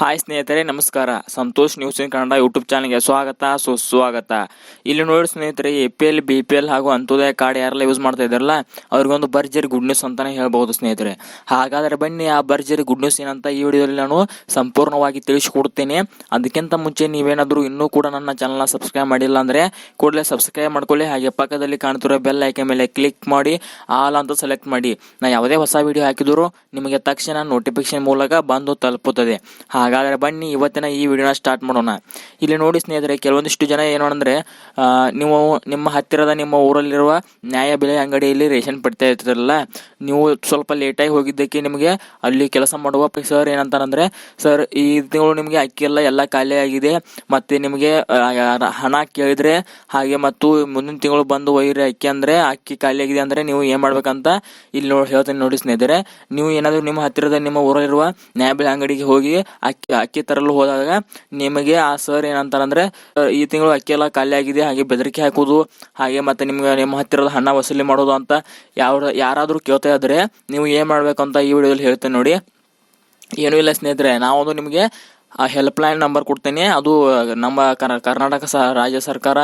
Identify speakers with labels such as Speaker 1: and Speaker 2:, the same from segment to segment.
Speaker 1: Hi ಸ್ನೇಹಿತರೆ, ನಮಸ್ಕಾರ. Santosh news in Kannada YouTube ಚಾನಲ್ಗೆ ಸ್ವಾಗತ. ಸುಸ್ವಾಗತ ಇಲ್ಲಿ ನೋಡಿ ಸ್ನೇಹಿತರೆ A P L B P L ಹಾಗೂ ಅಂತ್ಯೋದಯ ಕಾರ್ಡ್ ಯಾರೆಲ್ಲ ಯೂಸ್ ಮಾಡ್ತಾ ಇದ್ದಾರಲ್ಲ, ಅವ್ರಿಗೊಂದು ಭರ್ಜರಿ ಗುಡ್ ನ್ಯೂಸ್ ಅಂತಾನೆ ಹೇಳ್ಬಹುದು ಸ್ನೇಹಿತರೆ. ಹಾಗಾದರೆ ಬನ್ನಿ, ಆ ಭರ್ಜರಿ ಗುಡ್ ನ್ಯೂಸ್ ಏನಂತ ಈ ವಿಡಿಯೋದಲ್ಲಿ ನಾನು ಸಂಪೂರ್ಣವಾಗಿ ತಿಳಿಸಿಕೊಡ್ತೇನೆ. ಅದಕ್ಕಿಂತ ಮುಂಚೆ ನೀವೇನಾದರೂ ಇನ್ನೂ ಕೂಡ ನನ್ನ ಚಾನಲ್ನ ಸಬ್ಸ್ಕ್ರೈಬ್ ಮಾಡಿಲ್ಲ ಅಂದ್ರೆ, ಕೂಡಲೇ ಸಬ್ಸ್ಕ್ರೈಬ್ ಮಾಡ್ಕೊಳ್ಳಿ. ಹಾಗೆ ಪಕ್ಕದಲ್ಲಿ ಕಾಣ್ತಿರೋ ಬೆಲ್ ಐಕೆ ಮೇಲೆ ಕ್ಲಿಕ್ ಮಾಡಿ, ಆಲ್ ಅಂತ ಸೆಲೆಕ್ಟ್ ಮಾಡಿ. ನಾ ಯಾವುದೇ ಹೊಸ ವಿಡಿಯೋ ಹಾಕಿದರೂ ನಿಮಗೆ ತಕ್ಷಣ ನೋಟಿಫಿಕೇಶನ್ ಮೂಲಕ ಬಂದು ತಲುಪುತ್ತದೆ. ಹಾಗಾದರೆ ಬನ್ನಿ, ಇವತ್ತಿನ ಈ ವಿಡಿಯೋನ ಸ್ಟಾರ್ಟ್ ಮಾಡೋಣ. ಇಲ್ಲಿ ನೋಡಿ ಸ್ನೇಹಿತರೆ, ಕೆಲವೊಂದಿಷ್ಟು ಜನ ಏನು ಅಂದ್ರೆ ನೀವು ನಿಮ್ಮ ಹತ್ತಿರದ ನಿಮ್ಮ ಊರಲ್ಲಿರುವ ನ್ಯಾಯ ಬೆಲೆ ಅಂಗಡಿಯಲ್ಲಿ ರೇಷನ್ ಪಡ್ತಾ ಇರ್ತಾರಲ್ಲ, ನೀವು ಸ್ವಲ್ಪ ಲೇಟಾಗಿ ಹೋಗಿದ್ದಕ್ಕೆ ನಿಮಗೆ ಅಲ್ಲಿ ಕೆಲಸ ಮಾಡುವ ಸರ್ ಏನಂತಾರಂದ್ರೆ ಸರ್ ಈ ತಿಂಗಳು ನಿಮಗೆ ಅಕ್ಕಿ ಎಲ್ಲ ಎಲ್ಲ ಖಾಲಿ ಆಗಿದೆ, ಮತ್ತೆ ನಿಮಗೆ ಹಣ ಕೇಳಿದ್ರೆ ಹಾಗೆ, ಮತ್ತು ಮುಂದಿನ ತಿಂಗಳು ಬಂದು ಒಯ್ಯಿರಿ ಅಕ್ಕಿ ಅಂದ್ರೆ, ಅಕ್ಕಿ ಖಾಲಿ ಆಗಿದೆ ಅಂದ್ರೆ ನೀವು ಏನು ಮಾಡ್ಬೇಕಂತ ಇಲ್ಲಿ ನೋಡಿ ಹೇಳ್ತೀನಿ ನೋಡಿ ಸ್ನೇಹಿತರೆ, ನೀವು ಏನಾದರೂ ನಿಮ್ಮ ಹತ್ತಿರದ ನಿಮ್ಮ ಊರಲ್ಲಿರುವ ನ್ಯಾಯಬೆಲೆ ಅಂಗಡಿಗೆ ಹೋಗಿ ಅಕ್ಕಿ ಅಕ್ಕಿ ತರಲು ಹೋದಾಗ ನಿಮಗೆ ಆ ಸರ್ ಏನಂತಾರಂದ್ರೆ "ಸರ್, ಈ ತಿಂಗಳು ಅಕ್ಕಿ ಎಲ್ಲ ಖಾಲಿ ಆಗಿದೆ ಹಾಗೆ ಬೆದರಿಕೆ ಹಾಕೋದು ಹಾಗೆ ಮತ್ತೆ ನಿಮ್ಗೆ ನಿಮ್ಮ ಹತ್ತಿರದ ಹಣ ವಸೂಲಿ ಮಾಡೋದು ಅಂತ ಯಾವ ಯಾರಾದರೂ ಕೇಳ್ತಾ ಇದ್ರೆ ನೀವು ಏನ್ ಅಂತ ಈ ವಿಡಿಯೋದಲ್ಲಿ ಹೇಳ್ತೇನೆ ನೋಡಿ. ಏನು ಇಲ್ಲ ಸ್ನೇಹಿತರೆ ನಾವೊಂದು ನಿಮಗೆ ಆ ಹೆಲ್ಪ್ ಲೈನ್ ನಂಬರ್ ಕೊಡ್ತೇನೆ. ಅದು ನಮ್ಮ ಕರ್- ಕರ್ನಾಟಕ ಸ ರಾಜ್ಯ ಸರ್ಕಾರ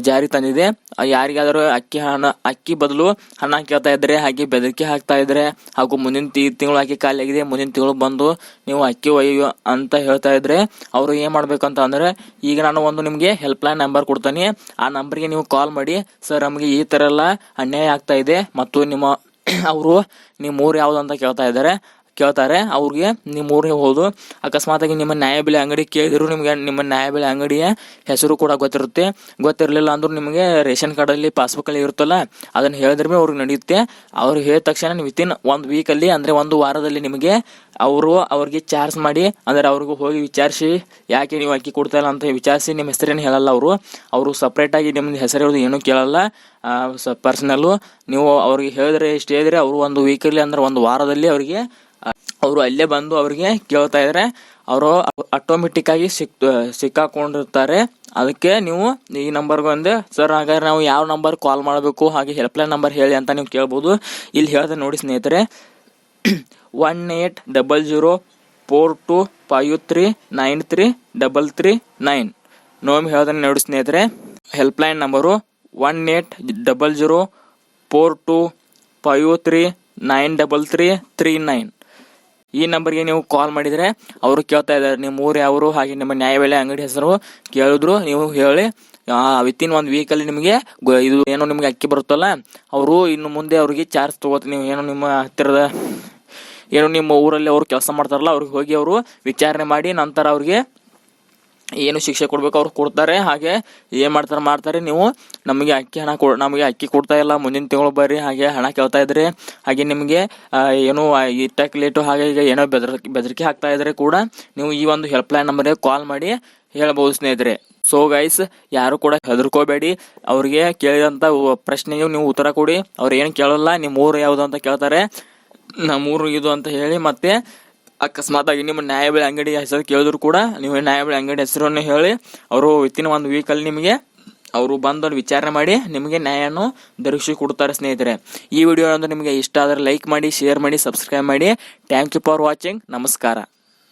Speaker 1: ಜಾರಿ ತಂದಿದೆ. ಯಾರಿಗಾದರೂ ಅಕ್ಕಿ ಹಣ, ಅಕ್ಕಿ ಬದಲು ಹಣ ಕೇಳ್ತಾ ಇದ್ರೆ, ಹಾಗೆ ಬೆದರಿಕೆ ಹಾಕ್ತಾ ಇದ್ರೆ, ಹಾಗೂ ಮುಂದಿನ ತಿ, ತಿಂಗಳು ಅಕ್ಕಿ ಖಾಲಿಯಾಗಿದೆ, ಮುಂದಿನ ತಿಂಗಳು ಬಂದು ನೀವು ಅಕ್ಕಿ ಒಯ್ಯೋ ಅಂತ ಹೇಳ್ತಾ ಇದ್ರೆ, ಅವರು ಏನು ಮಾಡ್ಬೇಕು ಅಂತ ಅಂದ್ರೆ, ಈಗ ನಾನು ಒಂದು ನಿಮಗೆ ಹೆಲ್ಪ್ಲೈನ್ ನಂಬರ್ ಕೊಡ್ತೇನೆ. ಆ ನಂಬರ್ಗೆ ನೀವು ಕಾಲ್ ಮಾಡಿ ಸರ್ ನಮಗೆ ಈ ಥರ ಎಲ್ಲ ಅನ್ಯಾಯ ಆಗ್ತಾ ಇದೆ, ಮತ್ತು ನಿಮ್ಮ, ಅವರು ನಿಮ್ಮ ಊರು ಯಾವುದು ಅಂತ ಕೇಳ್ತಾ ಇದ್ದಾರೆ. ಕೇಳ್ತಾರೆ, ಅವ್ರಿಗೆ ನಿಮ್ಮ ಊರಿಗೆ ಹೋದು ಅಕಸ್ಮಾತಾಗಿ ನಿಮ್ಮ ನ್ಯಾಯಬೆಲೆ ಅಂಗಡಿ ಕೇಳಿದ್ರು ನಿಮಗೆ, ನಿಮ್ಮ ನ್ಯಾಯಬೆಲೆ ಅಂಗಡಿಯ ಹೆಸರು ಕೂಡ ಗೊತ್ತಿರುತ್ತೆ. ಗೊತ್ತಿರಲಿಲ್ಲ ಅಂದ್ರೂ ನಿಮಗೆ ರೇಷನ್ ಕಾರ್ಡಲ್ಲಿ ಪಾಸ್ಬುಕ್ಕಲ್ಲಿ ಇರುತ್ತಲ್ಲ, ಅದನ್ನು ಹೇಳಿದ್ರೆ ಅವ್ರಿಗೆ ನಡೆಯುತ್ತೆ. ಅವ್ರು ಹೇಳಿದ ತಕ್ಷಣ ವಿತಿನ್ ಒಂದು ವೀಕಲ್ಲಿ ಅಂದರೆ ಒಂದು ವಾರದಲ್ಲಿ ನಿಮಗೆ ಅವರು ಅವ್ರಿಗೆ ಚಾರ್ಜ್ ಮಾಡಿ, ಅಂದರೆ ಅವ್ರಿಗೂ ಹೋಗಿ ವಿಚಾರಿಸಿ, ಯಾಕೆ ನೀವು ಅಕ್ಕಿ ಕೊಡ್ತಾ ಇಲ್ಲ ಅಂತ ವಿಚಾರಿಸಿ ನಿಮ್ಮ ಹೆಸರೇನು ಹೇಳಲ್ಲ ಅವರು. ಅವರು ಸಪ್ರೇಟಾಗಿ ನಿಮ್ಮದು ಹೆಸರು ಏನೂ ಕೇಳಲ್ಲ. ಪರ್ಸನಲ್ಲು ನೀವು ಅವ್ರಿಗೆ ಹೇಳಿದ್ರೆ, ಇಷ್ಟು ಹೇಳಿದ್ರೆ ಅವರು ಒಂದು ವೀಕಲ್ಲಿ ಅಂದ್ರೆ ಒಂದು ವಾರದಲ್ಲಿ ಅವರಿಗೆ ಅವರು ಅಲ್ಲೇ ಬಂದು ಅವರಿಗೆ ಕೇಳ್ತಾ ಇದ್ರೆ ಅವರು ಆಟೋಮೆಟಿಕ್ ಆಗಿ ಸಿಕ್ ಸಿಕ್ಕಾಕೊಂಡಿರ್ತಾರೆ. ಅದಕ್ಕೆ ನೀವು ಈ ನಂಬರ್ಗೆ ಒಂದು, ಸರ್, ಹಾಗಾದ್ರೆ ನಾವು ಯಾವ ನಂಬರ್ ಕಾಲ್ ಮಾಡಬೇಕು? ಹಾಗೆ ಹೆಲ್ಪ್ಲೈನ್ ನಂಬರ್ ಹೇಳಿ ಅಂತ ನೀವು ಕೇಳ್ಬೋದು. ಇಲ್ಲಿ ಹೇಳ್ದೆ ನೋಡಿ ಸ್ನೇಹಿತರೆ. One eight double zero four two five three nine three double three nine ನೋಮ್ ಹೇಳ್ದೆ ನೋಡಿ ಸ್ನೇಹಿತರೆ. Helpline number one eight double zero four two five three nine double three three nine ಈ ನಂಬರ್ಗೆ ನೀವು ಕಾಲ್ ಮಾಡಿದರೆ ಅವರು ಕೇಳ್ತಾ ಇದ್ದಾರೆ. ನಿಮ್ಮ ಊರು ಯಾವರು ಹಾಗೆ ನಿಮ್ಮ ನ್ಯಾಯಬೆಲೆ ಅಂಗಡಿ ಹೆಸರು ಕೇಳಿದ್ರು, ನೀವು ಹೇಳಿ. ವಿತಿನ್ ಒಂದು ವೀಕಲ್ಲಿ ನಿಮಗೆ ಇದು ಏನೋ ನಿಮಗೆ ಅಕ್ಕಿ ಬರುತ್ತಲ್ಲ, ಅವರು ಇನ್ನು ಮುಂದೆ ಅವ್ರಿಗೆ ಚಾರ್ಜ್ ತೊಗೋತ ನೀವು ಏನೋ ನಿಮ್ಮ ಹತ್ತಿರದ, ಏನೋ ನಿಮ್ಮ ಊರಲ್ಲಿ ಅವರು ಕೆಲಸ ಮಾಡ್ತಾರಲ್ಲ, ಅವ್ರಿಗೆ ಹೋಗಿ ಅವರು ವಿಚಾರಣೆ ಮಾಡಿ ನಂತರ ಅವ್ರಿಗೆ ಏನು ಶಿಕ್ಷೆ ಕೊಡ್ಬೇಕು ಅವ್ರು ಕೊಡ್ತಾರೆ, ಹಾಗೆ ಏನ್ ಮಾಡ್ತಾರೆ ಮಾಡ್ತಾರೆ ನೀವು ನಮಗೆ ಅಕ್ಕಿ ಹಣ ಕೊ ನಮಗೆ ಅಕ್ಕಿ ಕೊಡ್ತಾ ಇಲ್ಲ, ಮುಂದಿನ ತಿಂಗಳು ಬರ್ರಿ, ಹಾಗೆ ಹಣ ಕೇಳ್ತಾ ಇದ್ರೆ, ಹಾಗೆ ನಿಮಗೆ ಏನು ಇಟ್ಟಕ್ಕೆ ಲೇಟು ಹಾಗೆ ಈಗ ಏನೋ ಬೆದರಿಕೆ ಬೆದರಿಕೆ ಹಾಕ್ತಾ ಇದ್ರೆ ಕೂಡ ನೀವು ಈ ಒಂದು ಹೆಲ್ಪ್ ಲೈನ್ ನಂಬರ್ಗೆ ಕಾಲ್ ಮಾಡಿ ಹೇಳ್ಬೋದು ಸ್ನೇಹಿತರೆ. ಸೊ ಗೈಸ್ ಯಾರು ಕೂಡ ಹೆದರ್ಕೋಬೇಡಿ, ಅವ್ರಿಗೆ ಕೇಳಿದಂತ ಪ್ರಶ್ನೆಗೆ ನೀವು ಉತ್ತರ ಕೊಡಿ, ಅವ್ರು ಏನು ಕೇಳಲ್ಲ ನಿಮ್ಮ ಊರು ಯಾವುದು ಅಂತ ಕೇಳ್ತಾರೆ, ನಮ್ಮೂರು ಇದು ಅಂತ ಹೇಳಿ ಮತ್ತೆ ಅಕಸ್ಮಾತ್ ಆಗಿ ನಿಮ್ಮ ನ್ಯಾಯಬೆಲೆ ಅಂಗಡಿ ಹೆಸರು ಕೇಳಿದ್ರು ಕೂಡ, ನೀವು ನ್ಯಾಯಬೆಲೆ ಅಂಗಡಿ ಹೆಸರನ್ನು ಹೇಳಿ, ಅವರು ವಿತಿನ್ ಒಂದು ವೀಕಲ್ಲಿ ನಿಮಗೆ, ಅವರು ಬಂದು ವಿಚಾರಣೆ ಮಾಡಿ ನಿಮಗೆ ನ್ಯಾಯವನ್ನು ದೊರಕಿಸಿ ಕೊಡ್ತಾರೆ ಸ್ನೇಹಿತರೆ. ಈ ವಿಡಿಯೋ ಅಂದ್ರೆ ನಿಮಗೆ ಇಷ್ಟ ಆದರೆ ಲೈಕ್ ಮಾಡಿ ಶೇರ್ ಮಾಡಿ ಸಬ್ಸ್ಕ್ರೈಬ್ ಮಾಡಿ. ಥ್ಯಾಂಕ್ ಯು ಫಾರ್ ವಾಚಿಂಗ್ ನಮಸ್ಕಾರ.